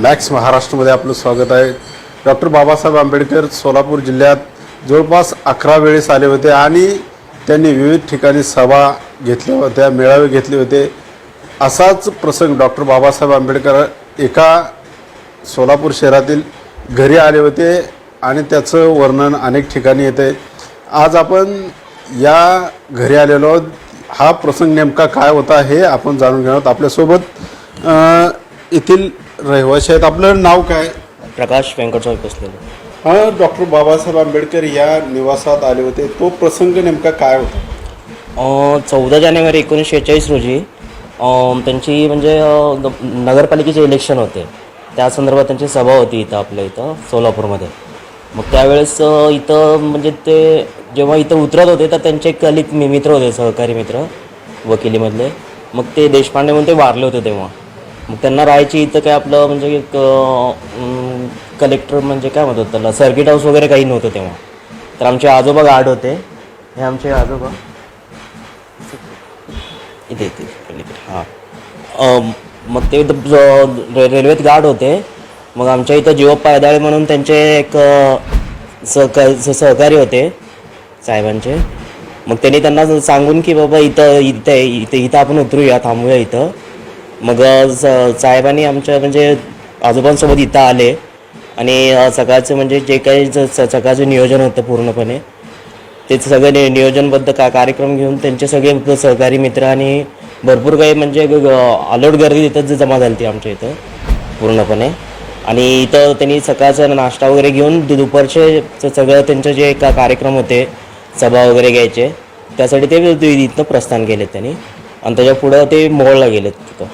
Max महाराष्ट्रमध्ये आपलं स्वागत आहे. डॉक्टर बाबासाहेब आंबेडकर सोलापूर जिल्ह्यात जवळपास अकरा वेळेस आले होते आणि त्यांनी विविध ठिकाणी सभा घेतल्या होत्या मेळावे घेतले होते. असाच प्रसंग डॉक्टर बाबासाहेब आंबेडकर एका सोलापूर शहरातील घरी आले होते आणि त्याचं वर्णन अनेक ठिकाणी येते. आज आपण या घरी आलेलो आहोत. हा प्रसंग नेमका काय होता हे आपण जाणून घेणार आहोत आपल्यासोबत. येथील रहिवासी आहेत. आपलं नाव काय? प्रकाश व्यंकटस्वामी बसलेलो. हा डॉक्टर बाबासाहेब आंबेडकर या निवासात आले होते. तो प्रसंग नेमका काय होता? चौदा जानेवारी एकोणीसशे शेहेचाळीस रोजी अं, त्यांची म्हणजे अं, ग- नगरपालिकेचे इलेक्शन होते. त्या संदर्भात त्यांची सभा होती इथं आपल्या इथं सोलापूरमध्ये. मग त्यावेळेस अं, इथं म्हणजे ते जेव्हा इथं उतरत होते तर त्यांचे एक कलिक मित्र होते सहकारी मित्र वकिलीमधले. मग ते देशपांडे म्हणून ते वारले होते तेव्हा. मग त्यांना राहायची इथं काय आपलं म्हणजे एक कलेक्टर म्हणजे काय म्हणतात त्याला सर्किट हाऊस वगैरे काही नव्हतं तेव्हा. तर आमचे आजोबा गार्ड होते. हे आमचे आजोबा. इथे इथे पलीकडे. हां. अं, मग ते इथं ज- रे- रेल्वेत गार्ड होते. मग आमच्या इथं जीव पायदाळे म्हणून त्यांचे एक अं, सहका स- सहकारी होते साहेबांचे. मग त्यांनी त्यांना सांगून की बाबा इथं इथं इथं इथं आपण उतरूया थांबूया इथं. मग स- साहेबांनी आमच्या म्हणजे आजोबांसोबत इथं आले आणि सकाळचं म्हणजे जे काही ज- स- सकाळचं नियोजन होतं पूर्णपणे ते सगळे नि नियोजनबद्ध का कार्यक्रम घेऊन त्यांचे सगळे सहकारी मित्र आणि भरपूर काही म्हणजे ग- अलोट गर्दी इथं जमा झाली होती आमच्या इथं पूर्णपणे. आणि इथं त्यांनी सकाळचा नाश्ता वगैरे घेऊन दुपारचे सगळं त्यांचे जे का कार्यक्रम होते सभा वगैरे घ्यायचे त्यासाठी ते इथनं प्रस्थान केले त्यांनी. आणि त्याच्या पुढं ते मोहळला गेलेत तिथं.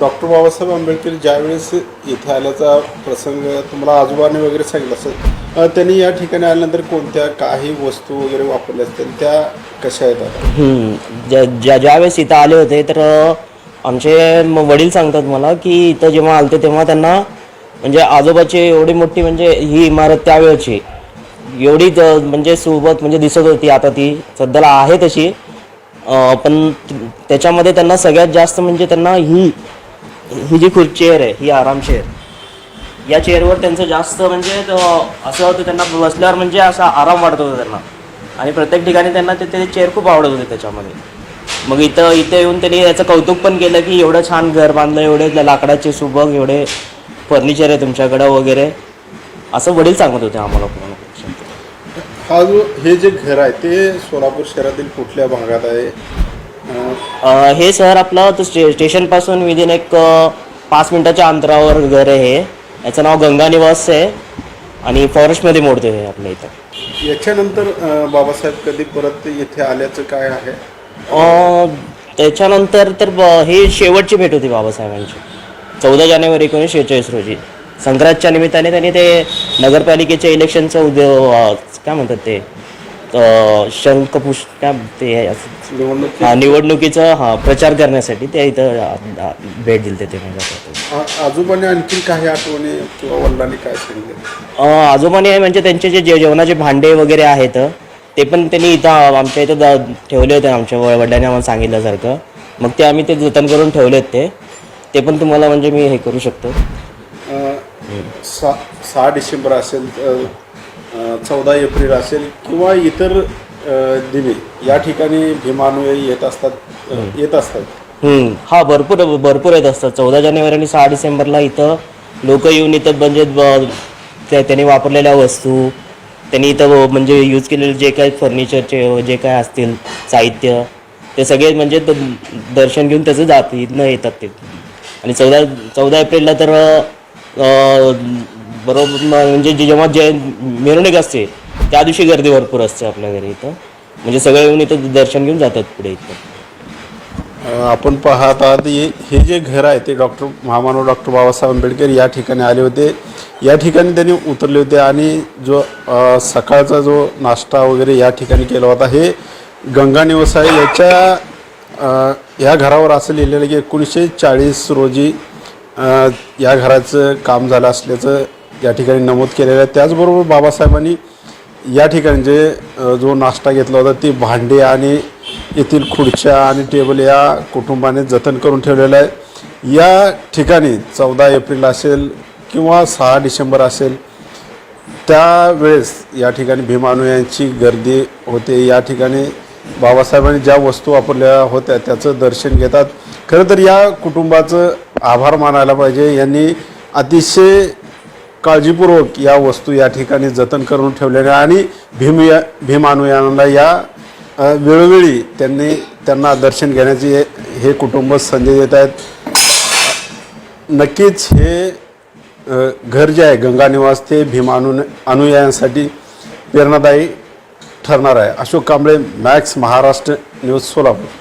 डॉक्टर बाबासाहेब आंबेडकर ज्यावेळेस इथे आल्याचा प्रसंग तुम्हाला आजोबाने वगैरे सांगितलं असेल त्यांनी या ठिकाणी आल्यानंतर कोणत्या काही वस्तू वगैरे वापरल्या असतील? त्या कशा येतात ज्या ज्या ज्यावेळेस इथं आले होते तर आमचे वडील सांगतात मला की इथं जेव्हा आलते तेव्हा त्यांना म्हणजे आजोबाची एवढी मोठी म्हणजे ही इमारत त्यावेळची एवढी ज- म्हणजे सोबत म्हणजे दिसत होती. आता ती सध्याला आहे तशी. पण त्याच्यामध्ये त्यांना सगळ्यात जास्त म्हणजे त्यांना ही ही जी खुर्ची चेअर आहे ही आराम चेअर या चेअरवर त्यांचं जास्त म्हणजे असं होतं त्यांना बसल्यावर म्हणजे असा आराम वाटत होता त्यांना. आणि प्रत्येक ठिकाणी त्यांना ते ते चेअर खूप आवडत होते त्याच्यामध्ये. मग इथं इथं येऊन त्यांनी याचं कौतुक पण केलं की एवढं छान घर बांधलं एवढे लाकडाचे सुबक एवढे फर्निचर आहे तुमच्याकडं वगैरे. असं वडील सांगत होते आम्हाला पूर्ण. हा जो हे जे घर आहे ते सोलापूर शहरातील कुठल्या भागात आहे? अ, हे शहर आपलं तो स्टे स्टेशनपासून विदिन एक अ, पाच मिनिटाच्या अंतरावर घर आहे. हे याचं नाव गंगा निवास आहे. आणि फॉरेस्टमध्ये मोडतो हे आपल्या इथं. याच्यानंतर अ, बाबासाहेब कधी परत येथे आल्याचं काय आहे? अ, त्याच्यानंतर तर ब- ही शेवटची भेट होती बाबासाहेबांची. चौदा जानेवारी एकोणीसशे शेहेचाळीस रोजी. संक्रांतच्या निमित्ताने त्यांनी ते नगरपालिकेच्या इलेक्शनचं उद्या अ, काय म्हणतात ते? शंखपुष काय ते हा? निवडणुकीचं हा प्रचार करण्यासाठी ते इथं भेट दिली ते आजोबांनी आणखी काही आठवणी किंवा वडिलांनी काय सांगितलं? आजोबाने म्हणजे त्यांचे जे जे जेवणाचे भांडे वगैरे आहेत ते पण त्यांनी इथं आमच्या इथं ठेवले होते आमच्या वडिलांनी आम्हाला सांगितल्यासारखं. मग ते आम्ही ते जतन करून ठेवलेत ते ते पण तुम्हाला म्हणजे मी हे करू शकतो. सा सहा डिसेंबर असेल चौदा एप्रिल असेल किंवा इतर दिनी या ठिकाणी भीमानुयायी येत असतात येत असतात. हा भरपूर भरपूर येत असतात. चौदा जानेवारी आणि सहा डिसेंबरला इथं लोक येऊन इथं म्हणजे त्यांनी वापरलेल्या वस्तू त्यांनी इथं म्हणजे यूज केलेले जे काही फर्निचरचे जे काय असतील साहित्य ते सगळे म्हणजे दर्शन घेऊन त्याचं जात इथनं येतात ते. आणि चौदा चौदा एप्रिलला तर बरोबर म्हणजे जे- जेव्हा जे मिरवणूक असते त्या दिवशी गर्दी भरपूर असते आपल्या घरी इथं. म्हणजे सगळे येऊन इथं दर्शन घेऊन जातात पुढे इथं. आपण पाहत आहात हे हे जे घर आहे ते डॉक्टर महामानव डॉक्टर बाबासाहेब आंबेडकर या ठिकाणी आले होते. या ठिकाणी त्यांनी उतरले होते आणि जो सकाळचा जो नाश्ता वगैरे या ठिकाणी केला होता हे गंगा निवास आहे. याच्या या घरावर असं लिहिलेलं की एकोणीसशे चाळीस रोजी या घराचं काम झालं असल्याचं या ठिकाणी नमूद केलेलं आहे. त्याचबरोबर बाबासाहेबांनी या ठिकाणी जे जो नाश्ता घेतला होता ती भांडी आणि येथील खुर्च्या आणि टेबल या कुटुंबाने जतन करून ठेवलेलं आहे. या ठिकाणी चौदा एप्रिल असेल किंवा सहा डिसेंबर असेल त्यावेळेस या ठिकाणी भीमानुयांची गर्दी होते. या ठिकाणी बाबासाहेबांनी ज्या वस्तू वापरल्या होत्या त्याचं दर्शन घेतात. खरं तर या कुटुंबाचं आभार मानायला पाहिजे. यांनी अतिशय काळजीपूर्वक या वस्तू या ठिकाणी जतन करून ठेवलेल्या आणि भीम या भीमानुयानाला या वेळोवेळी त्यांनी त्यांना दर्शन घेण्याची हे- हे कुटुंब संधी देत आहेत. नक्कीच हे घर जे आहे गंगा निवास ते भीमानु अनुयायांसाठी प्रेरणादायी ठरणार आहे. Ashok Kamble Max Maharashtra news Solapur.